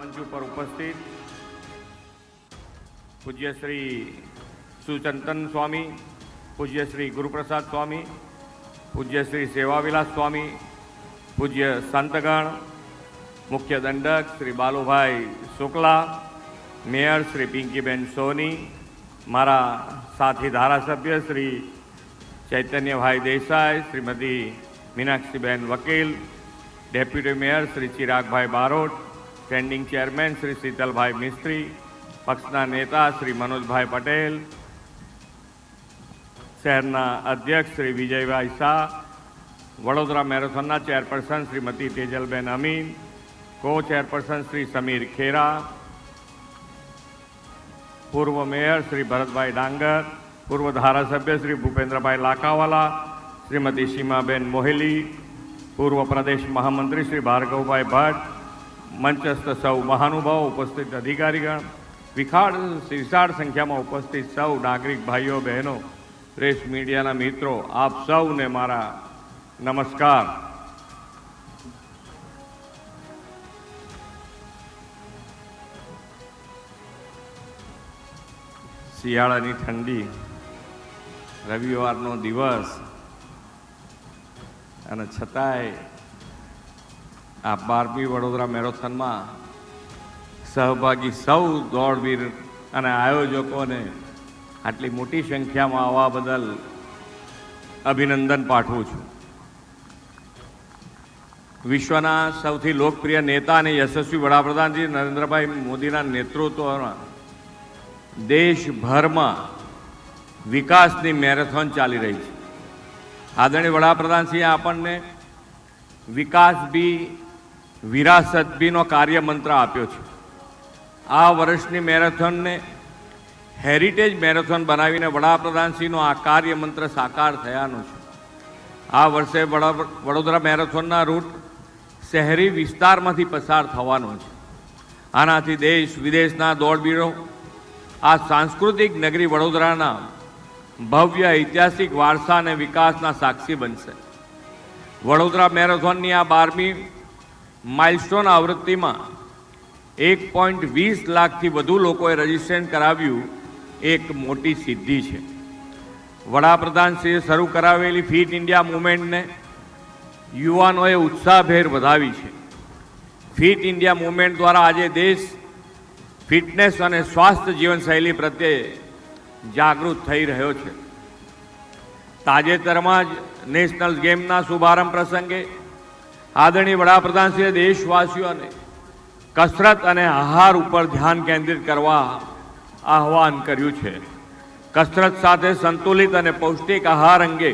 મંચ ઉપર ઉપસ્થિત પૂજ્ય શ્રી સુચંતન સ્વામી, પૂજ્ય શ્રી ગુરુપ્રસાદ સ્વામી, પૂજ્ય શ્રી સેવાવિલાસ સ્વામી, પૂજ્ય સંતગણ, મુખ્ય દંડક શ્રી બાલુભાઈ શુક્લા, મેયર શ્રી પિંકીબેન સોની, મારા સાથી ધારાસભ્ય Shri Chaitanyabhai Desai, Shrimati Meenakshiben Vakil, deputy mayor Shri Chiragbhai Barot standing chairman Shri Shitalbhai મિસ્ત્રી પક્ષના નેતા શ્રી મનોજભાઈ પટેલ શહેરના અધ્યક્ષ Shri Vijaybhai Shah Vadodara મેરેથોનના chairperson Shrimati Tejalben Amin co chairperson Shri Sameer Khera પૂર્વ મેયર શ્રી ભરતભાઈ ડાંગર પૂર્વ ધારાસભ્ય શ્રી ભૂપેન્દ્રભાઈ લાકાવાલા શ્રીમતી સીમાબેન મોહેલી પૂર્વ પ્રદેશ મહામંત્રી શ્રી ભાર્ગવભાઈ ભટ્ટ મંચસ્થ સૌ મહાનુભાવો ઉપસ્થિત અધિકારીગણ વિખાળ વિશાળ સંખ્યામાં ઉપસ્થિત સૌ નાગરિક ભાઈઓ, બહેનો, પ્રેસ મીડિયાના મિત્રો, આપ સૌને મારા નમસ્કાર. શિયાળાની ઠંડી, રવિવારનો દિવસ, અને છતાંય આ બારમી વડોદરા મેરેથોનમાં સહભાગી સૌ દોડવીર અને આયોજકોને આટલી મોટી સંખ્યામાં આવવા બદલ અભિનંદન પાઠવું છું. વિશ્વના સૌથી લોકપ્રિય નેતા અને યશસ્વી વડાપ્રધાન શ્રી નરેન્દ્રભાઈ મોદીના નેતૃત્વમાં દેશભરમાં વિકાસની મેરેથોન ચાલી રહી છે. આદરણીય વડાપ્રધાનશ્રીએ આપણને વિકાસ બી વિરાસત બીનો કાર્યમંત્ર આપ્યો છે. આ વર્ષની મેરેથોનને હેરિટેજ મેરેથોન બનાવીને વડાપ્રધાનશ્રીનો આ કાર્યમંત્ર સાકાર થયાનો છે. આ વર્ષે વડોદરા મેરેથોનના રૂટ શહેરી વિસ્તારમાંથી પસાર થવાનો છે. આનાથી દેશ વિદેશના દોડબીરો આ સાંસ્કૃતિક નગરી વડોદરાના ભવ્ય ઐતિહાસિક વારસા અને વિકાસના સાક્ષી બનશે. વડોદરા મેરેથોનની આ બારમી માઇલસ્ટોન આવૃત્તિમાં એક પોઈન્ટ વીસ લાખથી વધુ લોકોએ રજીસ્ટ્રેશન કરાવ્યું, એક મોટી સિદ્ધિ છે. વડાપ્રધાનશ્રીએ શરૂ કરાવેલી ફિટ ઇન્ડિયા મુવમેન્ટને યુવાનોએ ઉત્સાહભેર વધાવી છે. ફિટ ઇન્ડિયા મુવમેન્ટ દ્વારા આજે દેશ ફિટનેસ અને સ્વાસ્થ્ય જીવનશૈલી પ્રત્યે જાગૃત થઈ રહ્યો છે. તાજેતરમાં જ નેશનલ ગેમના શુભારંભ પ્રસંગે આદરણીય વડાપ્રધાનશ્રીએ દેશવાસીઓને કસરત અને આહાર ઉપર ધ્યાન કેન્દ્રિત કરવા આહવાન કર્યું છે. કસરત સાથે સંતુલિત અને પૌષ્ટિક આહાર અંગે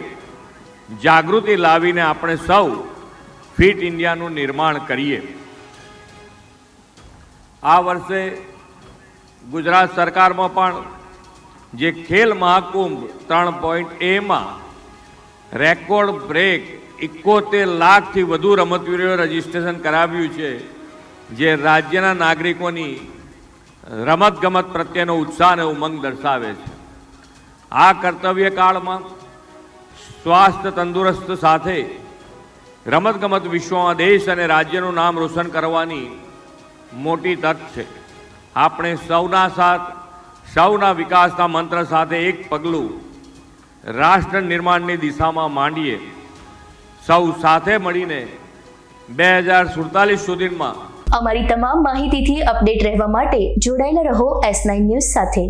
જાગૃતિ લાવીને આપણે સૌ ફિટ ઇન્ડિયાનું નિર્માણ કરીએ. આ વર્ષે ગુજરાત સરકારમાં પણ જે ખેલ મહાકુંભ ત્રણ પોઈન્ટ એમાં રેકોર્ડ બ્રેક એકોતેર લાખથી વધુ રમતવીરોએ રજીસ્ટ્રેશન કરાવ્યું છે, જે રાજ્યના નાગરિકોની રમતગમત પ્રત્યેનો ઉત્સાહ અને ઉમંગ દર્શાવે છે. આ કર્તવ્યકાળમાં સ્વાસ્થ્ય તંદુરસ્ત સાથે રમતગમત વિશ્વમાં દેશ અને રાજ્યનું નામ રોશન કરવાની મોટી તક છે. આપણે સૌના સાથ, સૌના વિકાસના મંત્ર સાથે એક પગલું રાષ્ટ્ર નિર્માણની દિશામાં માંડીએ. સૌ સાથે મળીને બે હજાર સુડતાલીસ સુધીમાં અમારી તમામ માહિતીથી અપડેટ રહેવા માટે જોડાયેલા રહો એસ નાઇન ન્યૂઝ સાથે.